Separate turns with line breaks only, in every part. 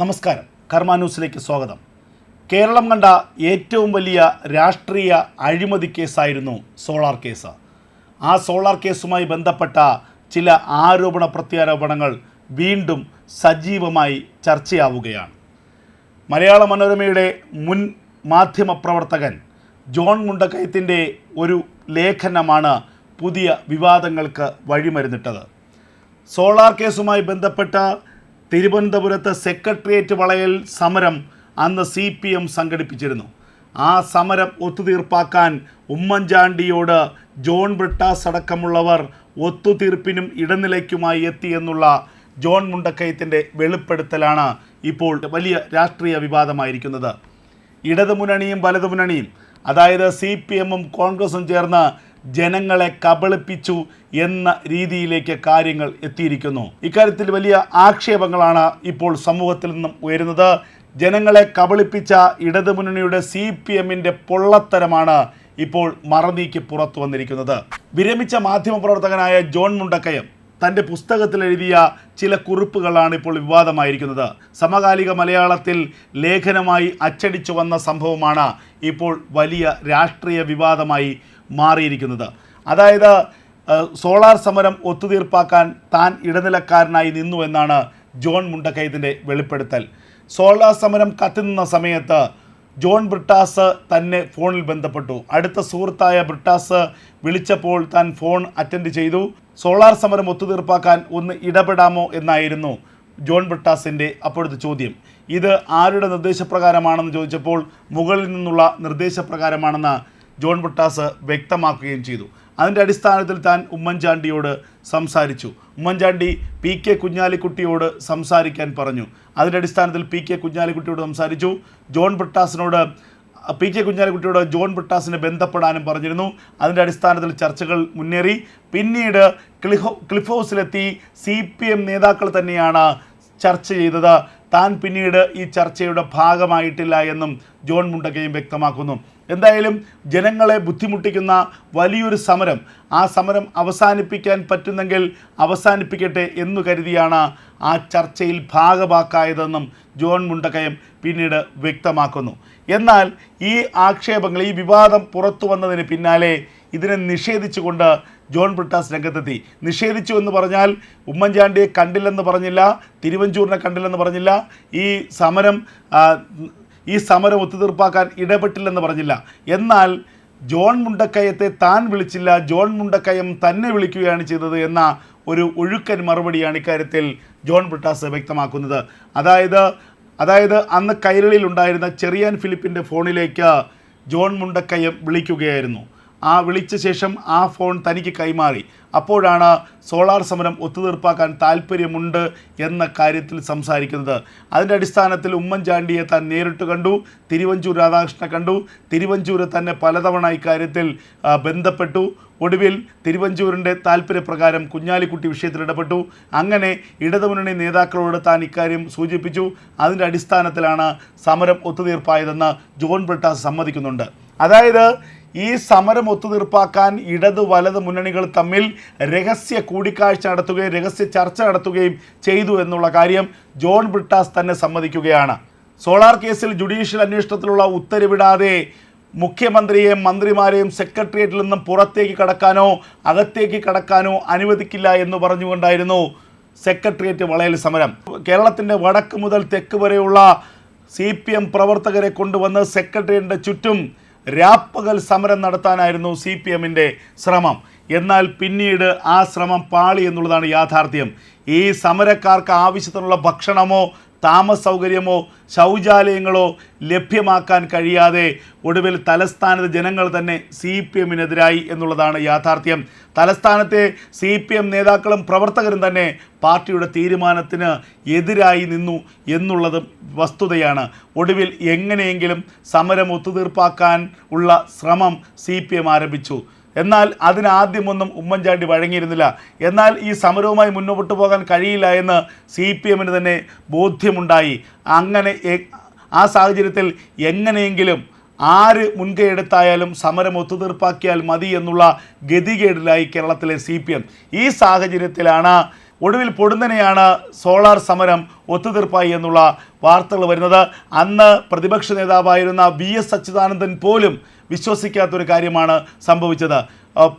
നമസ്കാരം. കർമ്മ ന്യൂസിലേക്ക് സ്വാഗതം. കേരളം കണ്ട ഏറ്റവും വലിയ രാഷ്ട്രീയ അഴിമതി കേസായിരുന്നു സോളാർ കേസ്. ആ സോളാർ കേസുമായി ബന്ധപ്പെട്ട ചില ആരോപണ പ്രത്യാരോപണങ്ങൾ വീണ്ടും സജീവമായി ചർച്ചയാവുകയാണ്. മലയാള മനോരമയുടെ മുൻ മാധ്യമപ്രവർത്തകൻ ജോൺ മുണ്ടക്കയത്തിന്റെ ഒരു ലേഖനമാണ് പുതിയ വിവാദങ്ങൾക്ക് വഴിമരുന്നിട്ടത്. സോളാർ കേസുമായി ബന്ധപ്പെട്ട തിരുവനന്തപുരത്ത് സെക്രട്ടേറിയറ്റ് വളയൽ സമരം അന്ന് സി പി എം സംഘടിപ്പിച്ചിരുന്നു. ആ സമരം ഒത്തുതീർപ്പാക്കാൻ ഉമ്മൻചാണ്ടിയോട് ജോൺ ബ്രിട്ടാസ് അടക്കമുള്ളവർ ഒത്തുതീർപ്പിനും ഇടനിലയ്ക്കുമായി എത്തിയെന്നുള്ള ജോൺ മുണ്ടക്കയത്തിന്റെ വെളിപ്പെടുത്തലാണ് ഇപ്പോൾ വലിയ രാഷ്ട്രീയ വിവാദമായിരിക്കുന്നത്. ഇടതുമുന്നണിയും വലതുമുന്നണിയും അതായത് സി പി എമ്മും കോൺഗ്രസും ചേർന്ന് ജനങ്ങളെ കബളിപ്പിച്ചു എന്ന രീതിയിലേക്ക് കാര്യങ്ങൾ എത്തിയിരിക്കുന്നു. ഇക്കാര്യത്തിൽ വലിയ ആക്ഷേപങ്ങളാണ് ഇപ്പോൾ സമൂഹത്തിൽ നിന്നും ഉയരുന്നത്. ജനങ്ങളെ കബളിപ്പിച്ച ഇടതുമുന്നണിയുടെ സി പി എമ്മിന്റെ പൊള്ളത്തരമാണ് ഇപ്പോൾ മറനീക്കി പുറത്തു വന്നിരിക്കുന്നത്. വിരമിച്ച മാധ്യമപ്രവർത്തകനായ ജോൺ മുണ്ടക്കയം തന്റെ പുസ്തകത്തിൽ എഴുതിയ ചില കുറിപ്പുകളാണ് ഇപ്പോൾ വിവാദമായിരിക്കുന്നത്. സമകാലിക മലയാളത്തിൽ ലേഖനമായി അച്ചടിച്ചു വന്ന സംഭവമാണ് ഇപ്പോൾ വലിയ രാഷ്ട്രീയ വിവാദമായി മാറിയിരിക്കുന്നത്. അതായത് സോളാർ സമരം ഒത്തുതീർപ്പാക്കാൻ താൻ ഇടനിലക്കാരനായി നിന്നു എന്നാണ് ജോൺ മുണ്ടക്കയത്തിന്റെ വെളിപ്പെടുത്തൽ. സോളാർ സമരം കത്തിനിന്ന സമയത്ത് ജോൺ ബ്രിട്ടാസ് തന്നെ ഫോണിൽ ബന്ധപ്പെട്ടു. അടുത്ത സുഹൃത്തായ ബ്രിട്ടാസ് വിളിച്ചപ്പോൾ താൻ ഫോൺ അറ്റൻഡ് ചെയ്തു. സോളാർ സമരം ഒത്തുതീർപ്പാക്കാൻ ഒന്ന് ഇടപെടാമോ എന്നായിരുന്നു ജോൺ ബ്രിട്ടാസിന്റെ അപ്പോഴത്തെ ചോദ്യം. ഇത് ആരുടെ നിർദ്ദേശപ്രകാരമാണെന്ന് ചോദിച്ചപ്പോൾ മുകളിൽ നിന്നുള്ള നിർദ്ദേശപ്രകാരമാണെന്ന് ജോൺ ബ്രിട്ടാസ് വ്യക്തമാക്കുകയും ചെയ്തു. അതിന്റെ അടിസ്ഥാനത്തിൽ താൻ ഉമ്മൻചാണ്ടിയോട് സംസാരിച്ചു. ഉമ്മൻചാണ്ടി പി കെ കുഞ്ഞാലിക്കുട്ടിയോട് സംസാരിക്കാൻ പറഞ്ഞു. അതിന്റെ അടിസ്ഥാനത്തിൽ പി കെ കുഞ്ഞാലിക്കുട്ടിയോട് സംസാരിച്ചു. ജോൺ ബ്രിട്ടാസിനോട് പി കെ കുഞ്ഞാലിക്കുട്ടിയോട് ജോൺ ബ്രിട്ടാസിനെ ബന്ധപ്പെടാനും പറഞ്ഞിരുന്നു. അതിന്റെ അടിസ്ഥാനത്തിൽ ചർച്ചകൾ മുന്നേറി. പിന്നീട് ക്ലിഹോ ക്ലിഫ് ഹൗസിലെത്തി സി പി എം നേതാക്കൾ തന്നെയാണ് ചർച്ച ചെയ്തത്. താൻ പിന്നീട് ഈ ചർച്ചയുടെ ഭാഗമായിട്ടില്ല എന്നും ജോൺ മുണ്ടക്കയും വ്യക്തമാക്കുന്നു. എന്തായാലും ജനങ്ങളെ ബുദ്ധിമുട്ടിക്കുന്ന വലിയൊരു സമരം ആ സമരം അവസാനിപ്പിക്കാൻ പറ്റുന്നെങ്കിൽ അവസാനിപ്പിക്കട്ടെ എന്നു കരുതിയാണ് ആ ചർച്ചയിൽ ഭാഗമാക്കായതെന്നും ജോൺ മുണ്ടക്കയം പിന്നീട് വ്യക്തമാക്കുന്നു. എന്നാൽ ഈ ആക്ഷേപങ്ങൾ ഈ വിവാദം പുറത്തു വന്നതിന് പിന്നാലെ ഇതിനെ നിഷേധിച്ചുകൊണ്ട് ജോൺ ബ്രിട്ടാസ് രംഗത്തെത്തി. നിഷേധിച്ചു എന്ന് പറഞ്ഞാൽ ഉമ്മൻചാണ്ടിയെ കണ്ടില്ലെന്ന് പറഞ്ഞില്ല തിരുവഞ്ചൂരിനെ കണ്ടില്ലെന്ന് പറഞ്ഞില്ല ഈ സമരം ഈ സമരം ഒത്തുതീർപ്പാക്കാൻ ഇടപെട്ടില്ലെന്ന് പറഞ്ഞില്ല. എന്നാൽ ജോൺ മുണ്ടക്കയത്തെ താൻ വിളിച്ചില്ല ജോൺ മുണ്ടക്കയം തന്നെ വിളിക്കുകയാണ് ചെയ്തത് എന്ന ഒരു ഒഴുക്കൻ മറുപടിയാണ് ഇക്കാര്യത്തിൽ ജോൺ ബ്രിട്ടാസ് വ്യക്തമാക്കുന്നത്. അതായത് അതായത് അന്ന് കൈരളിയിൽ ഉണ്ടായിരുന്ന ചെറിയാൻ ഫിലിപ്പിന്റെ ഫോണിലേക്ക് ജോൺ മുണ്ടക്കയം വിളിക്കുകയായിരുന്നു. ആ വിളിച്ച ശേഷം ആ ഫോൺ തനിക്ക് കൈമാറി. അപ്പോഴാണ് സോളാർ സമരം ഒത്തുതീർപ്പാക്കാൻ താല്പര്യമുണ്ട് എന്ന കാര്യത്തിൽ സംസാരിക്കുന്നത്. അതിന്റെ അടിസ്ഥാനത്തിൽ ഉമ്മൻചാണ്ടിയെ താൻ നേരിട്ട് കണ്ടു തിരുവഞ്ചൂർ രാധാകൃഷ്ണനെ കണ്ടു. തിരുവഞ്ചൂർ തന്നെ പലതവണ ഇക്കാര്യത്തിൽ ബന്ധപ്പെട്ടു. ഒടുവിൽ തിരുവഞ്ചൂരിന്റെ താല്പര്യപ്രകാരം കുഞ്ഞാലിക്കുട്ടി വിഷയത്തിൽ ഇടപെട്ടു. അങ്ങനെ ഇടതുമുന്നണി നേതാക്കളോട് താൻ ഇക്കാര്യം സൂചിപ്പിച്ചു. അതിന്റെ അടിസ്ഥാനത്തിലാണ് സമരം ഒത്തുതീർപ്പായതെന്ന് ജോൺ ബ്രിട്ടാസ് സമ്മതിക്കുന്നുണ്ട്. അതായത് ഈ സമരം ഒത്തുതീർപ്പാക്കാൻ ഇടത് വലത് മുന്നണികൾ തമ്മിൽ രഹസ്യ കൂടിക്കാഴ്ച നടത്തുകയും രഹസ്യ ചർച്ച നടത്തുകയും ചെയ്തു എന്നുള്ള കാര്യം ജോൺ ബ്രിട്ടാസ് തന്നെ സമ്മതിക്കുകയാണ്. സോളാർ കേസിൽ ജുഡീഷ്യൽ അന്വേഷണത്തിലുള്ള ഉത്തരവിടാതെ മുഖ്യമന്ത്രിയെയും മന്ത്രിമാരെയും സെക്രട്ടേറിയറ്റിൽ നിന്നും പുറത്തേക്ക് കടക്കാനോ അകത്തേക്ക് കടക്കാനോ അനുവദിക്കില്ല എന്ന് പറഞ്ഞുകൊണ്ടായിരുന്നു സെക്രട്ടേറിയറ്റ് വളയൽ സമരം. കേരളത്തിന്റെ വടക്ക് മുതൽ തെക്ക് വരെയുള്ള സി പി എം പ്രവർത്തകരെ കൊണ്ടുവന്ന് സെക്രട്ടേറിയറ്റിന്റെ ചുറ്റും രാപ്പകൽ സമരം നടത്താനായിരുന്നു സി പി എമ്മിന്റെ ശ്രമം. എന്നാൽ പിന്നീട് ആ ശ്രമം പാളി എന്നുള്ളതാണ് യാഥാർത്ഥ്യം. ഈ സമരക്കാർക്ക് ആവശ്യത്തിനുള്ള ഭക്ഷണമോ താമസ സൗകര്യമോ ശൗചാലയങ്ങളോ ലഭ്യമാക്കാൻ കഴിയാതെ ഒടുവിൽ തലസ്ഥാനത്ത് ജനങ്ങൾ തന്നെ സി പി എമ്മിനെതിരായി എന്നുള്ളതാണ് യാഥാർത്ഥ്യം. തലസ്ഥാനത്തെ സി പി എം നേതാക്കളും പ്രവർത്തകരും തന്നെ പാർട്ടിയുടെ തീരുമാനത്തിന് എതിരായി നിന്നു എന്നുള്ളതും വസ്തുതയാണ്. ഒടുവിൽ എങ്ങനെയെങ്കിലും സമരം ഒത്തുതീർപ്പാക്കാൻ ഉള്ള ശ്രമം സി ആരംഭിച്ചു. എന്നാൽ അതിനാദ്യമൊന്നും ഉമ്മൻചാണ്ടി വഴങ്ങിയിരുന്നില്ല. എന്നാൽ ഈ സമരവുമായി മുന്നോട്ട് പോകാൻ കഴിയില്ല എന്ന് സി പി എമ്മിന് തന്നെ ബോധ്യമുണ്ടായി. അങ്ങനെ ആ സാഹചര്യത്തിൽ എങ്ങനെയെങ്കിലും ആര് മുൻകൈയെടുത്തായാലും സമരം ഒത്തുതീർപ്പാക്കിയാൽ മതി എന്നുള്ള ഗതികേടിലായി കേരളത്തിലെ സി പി എം. ഈ സാഹചര്യത്തിലാണ് ഒടുവിൽ പൊടുന്നനെയാണ് സോളാർ സമരം ഒത്തുതീർപ്പായി എന്നുള്ള വാർത്തകൾ വരുന്നത്. അന്ന് പ്രതിപക്ഷ നേതാവായിരുന്ന വി എസ് അച്യുതാനന്ദൻ പോലും വിശ്വസിക്കാത്തൊരു കാര്യമാണ് സംഭവിച്ചത്.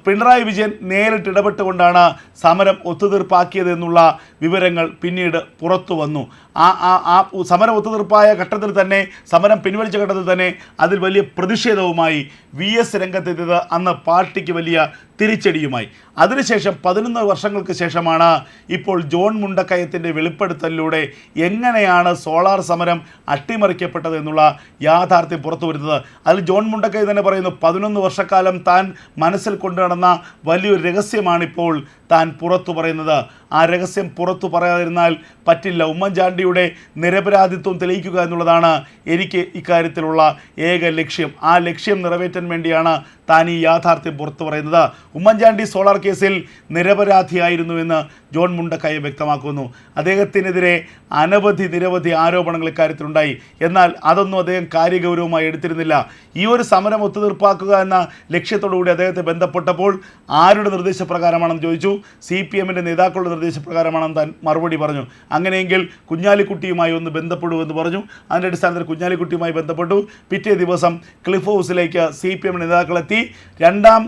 പിണറായി വിജയൻ നേരിട്ട് ഇടപെട്ടുകൊണ്ടാണ് സമരം ഒത്തുതീർപ്പാക്കിയത് എന്നുള്ള വിവരങ്ങൾ പിന്നീട് പുറത്തു വന്നു. ആ ആ ആ സമരം ഒത്തുതീർപ്പായ ഘട്ടത്തിൽ തന്നെ സമരം പിൻവലിച്ച ഘട്ടത്തിൽ തന്നെ അതിൽ വലിയ പ്രതിഷേധവുമായി വി എസ് രംഗത്തെത്തിയത് അന്ന് പാർട്ടിക്ക് വലിയ തിരിച്ചടിയുമായി. അതിനുശേഷം പതിനൊന്ന് വർഷങ്ങൾക്ക് ശേഷമാണ് ഇപ്പോൾ ജോൺ മുണ്ടക്കയത്തിന്റെ വെളിപ്പെടുത്തലിലൂടെ എങ്ങനെയാണ് സോളാർ സമരം അട്ടിമറിക്കപ്പെട്ടത് എന്നുള്ള യാഥാർത്ഥ്യം പുറത്തു വരുന്നത്. അതിൽ ജോൺ മുണ്ടക്കൈ തന്നെ പറയുന്നു പതിനൊന്ന് വർഷക്കാലം താൻ മനസ്സിൽ കൊണ്ടു നടന്ന വലിയൊരു രഹസ്യമാണിപ്പോൾ താൻ പുറത്തു പറയുന്നത്. ആ രഹസ്യം പുറത്തു പറയാതിരുന്നാൽ പറ്റില്ല. ഉമ്മൻചാണ്ടിയുടെ നിരപരാധിത്വം തെളിയിക്കുക എന്നുള്ളതാണ് എനിക്ക് ഇക്കാര്യത്തിലുള്ള ഏക ലക്ഷ്യം. ആ ലക്ഷ്യം നിറവേറ്റാൻ വേണ്ടിയാണ് താൻ ഈ യാഥാർത്ഥ്യം പുറത്തു പറയുന്നത്. ഉമ്മൻചാണ്ടി സോളാർ കേസിൽ നിരപരാധിയായിരുന്നുവെന്ന് ജോൺ മുണ്ടക്കൈ വ്യക്തമാക്കുന്നു. അദ്ദേഹത്തിനെതിരെ അനവധി നിരവധി ആരോപണങ്ങൾ ഇക്കാര്യത്തിലുണ്ടായി. എന്നാൽ അതൊന്നും അദ്ദേഹം കാര്യഗൗരവമായി എടുത്തിരുന്നില്ല. ഈ ഒരു സമരം ഒത്തുതീർപ്പാക്കുക എന്ന ലക്ഷ്യത്തോടുകൂടി അദ്ദേഹത്തെ ബന്ധപ്പെട്ടപ്പോൾ ആരുടെ നിർദ്ദേശപ്രകാരമാണെന്ന് ചോദിച്ചു. സി പി എമ്മിന്റെ നേതാക്കളുടെ നിർദ്ദേശപ്രകാരമാണെന്ന് താൻ മറുപടി പറഞ്ഞു. അങ്ങനെയെങ്കിൽ കുഞ്ഞാലിക്കുട്ടിയുമായി ഒന്ന് ബന്ധപ്പെടുമെന്ന് പറഞ്ഞു. അതിന്റെ അടിസ്ഥാനത്തിൽ കുഞ്ഞാലിക്കുട്ടിയുമായി ബന്ധപ്പെട്ടു. പിറ്റേ ദിവസം ക്ലിഫ് ഹൗസിലേക്ക് സി പി എം നേതാക്കളെത്തി. രണ്ടാം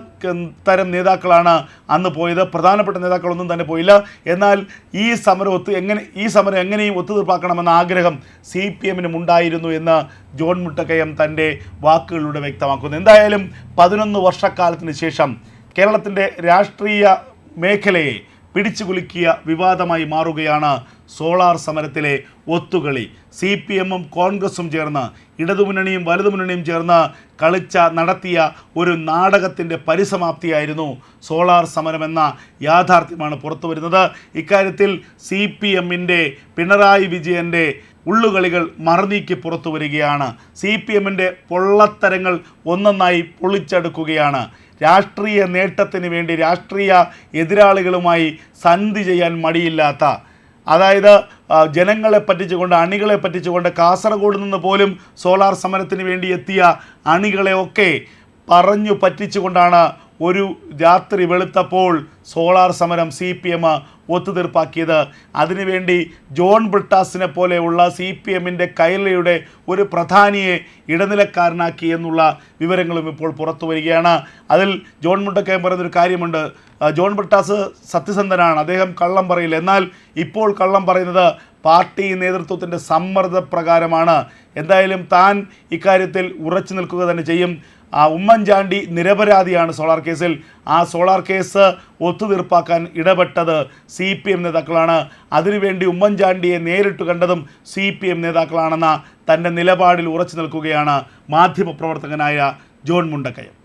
തരം നേതാക്കളാണ് അന്ന് പോയത്. പ്രധാനപ്പെട്ട നേതാക്കളൊന്നും തന്നെ പോയില്ല. എന്നാൽ ഈ സമരം ഒത്ത് എങ്ങനെ ഈ സമരം എങ്ങനെയും ഒത്തുതീർപ്പാക്കണമെന്ന ആഗ്രഹം സി പി എമ്മിനും ഉണ്ടായിരുന്നു എന്ന് ജോൺ മുട്ടക്കയം തന്റെ വാക്കുകളിലൂടെ വ്യക്തമാക്കുന്നു. എന്തായാലും പതിനൊന്ന് വർഷക്കാലത്തിന് ശേഷം കേരളത്തിന്റെ രാഷ്ട്രീയ മേഖലയെ പിടിച്ചു കുലുക്കിയ വിവാദമായി മാറുകയാണ് സോളാർ സമരത്തിലെ ഒത്തുകളി. സി പി എമ്മും കോൺഗ്രസും ചേർന്ന് ഇടതുമുന്നണിയും വലതുമുന്നണിയും ചേർന്ന് കളിച്ച നടത്തിയ ഒരു നാടകത്തിന്റെ പരിസമാപ്തിയായിരുന്നു സോളാർ സമരമെന്ന യാഥാർത്ഥ്യമാണ് പുറത്തു വരുന്നത് ഇക്കാര്യത്തിൽ സി പി എമ്മിന്റെ പിണറായി വിജയന്റെ ഉള്ളുകളികൾ മറുനീക്കി പുറത്തു വരികയാണ് സി പി എമ്മിന്റെ പൊള്ളത്തരങ്ങൾ ഒന്നൊന്നായി പൊളിച്ചെടുക്കുകയാണ് രാഷ്ട്രീയ നേട്ടത്തിന് വേണ്ടി രാഷ്ട്രീയ എതിരാളികളുമായി സന്ധി ചെയ്യാൻ മടിയില്ലാത്ത അതായത് ജനങ്ങളെ പറ്റിച്ചുകൊണ്ട് അണികളെ പറ്റിച്ചുകൊണ്ട് കാസർഗോഡ് നിന്ന് പോലും സോളാർ സമരത്തിന് വേണ്ടി എത്തിയ അണികളെയൊക്കെ പറഞ്ഞു പറ്റിച്ചുകൊണ്ടാണ് ഒരു രാത്രി വെളുത്തപ്പോൾ സോളാർ സമരം സി പി എം ഒത്തുതീർപ്പാക്കിയത്. അതിനുവേണ്ടി ജോൺ ബ്രിട്ടാസിനെ പോലെയുള്ള സി പി എമ്മിന്റെ കൈലയുടെ ഒരു പ്രധാനിയെ ഇടനിലക്കാരനാക്കി എന്നുള്ള വിവരങ്ങളും ഇപ്പോൾ പുറത്തു വരികയാണ്. അതിൽ ജോൺ മുണ്ടക്കയം പറയുന്നൊരു കാര്യമുണ്ട്. ജോൺ ബ്രിട്ടാസ് സത്യസന്ധനാണ്. അദ്ദേഹം കള്ളം പറയില്ല. എന്നാൽ ഇപ്പോൾ കള്ളം പറയുന്നത് പാർട്ടി നേതൃത്വത്തിന്റെ സമ്മർദ്ദപ്രകാരമാണ്. എന്തായാലും താൻ ഇക്കാര്യത്തിൽ ഉറച്ചു നിൽക്കുക തന്നെ ചെയ്യും. ഉമ്മൻചാണ്ടി നിരപരാധിയാണ് സോളാർ കേസിൽ. ആ സോളാർ കേസ് ഒത്തുതീർപ്പാക്കാൻ ഇടപെട്ടത് സി പി എം നേതാക്കളാണ്. അതിനുവേണ്ടി ഉമ്മൻചാണ്ടിയെ നേരിട്ട് കണ്ടതും സി പി എം നേതാക്കളാണെന്ന തന്റെ നിലപാടിൽ ഉറച്ചു നിൽക്കുകയാണ് മാധ്യമപ്രവർത്തകനായ ജോൺ മുണ്ടക്കയം.